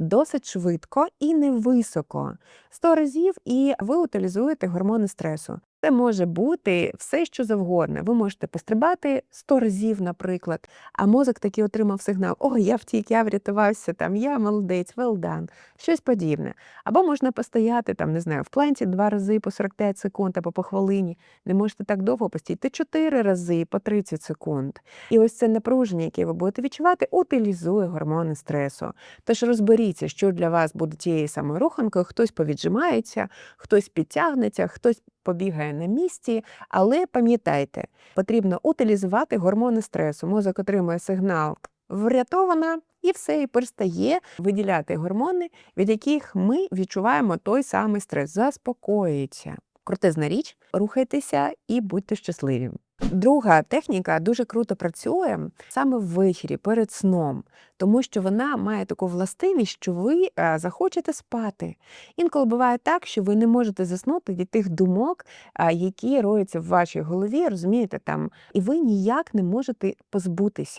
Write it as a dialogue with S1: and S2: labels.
S1: досить швидко і невисоко. 100 разів, і ви утилізуєте гормони стресу. Це може бути все, що завгодно. Ви можете пострибати 100 разів, наприклад, а мозок таки отримав сигнал: О, я втік, я врятувався, там, я молодець, well done, щось подібне. Або можна постояти, там, не знаю, в планці два рази по 45 секунд або по хвилині. Не можете так довго постійти 4 рази по 30 секунд. І ось це напруження, яке ви будете відчувати, утилізує гормони стресу. Тож розберіться, що для вас буде тією самою руханкою, хтось повіджимається, хтось підтягнеться, хтось побігає на місці, але пам'ятайте, потрібно утилізувати гормони стресу. Мозок отримує сигнал врятована, і все, і перестає виділяти гормони, від яких ми відчуваємо той самий стрес. Заспокоїться. Крутезна річ, рухайтеся і будьте щасливі. Друга техніка дуже круто працює саме ввечері перед сном, тому що вона має таку властивість, що ви е, захочете спати. Інколи буває так, що ви не можете заснути від тих думок, які роються в вашій голові, розумієте, там, і ви ніяк не можете позбутися.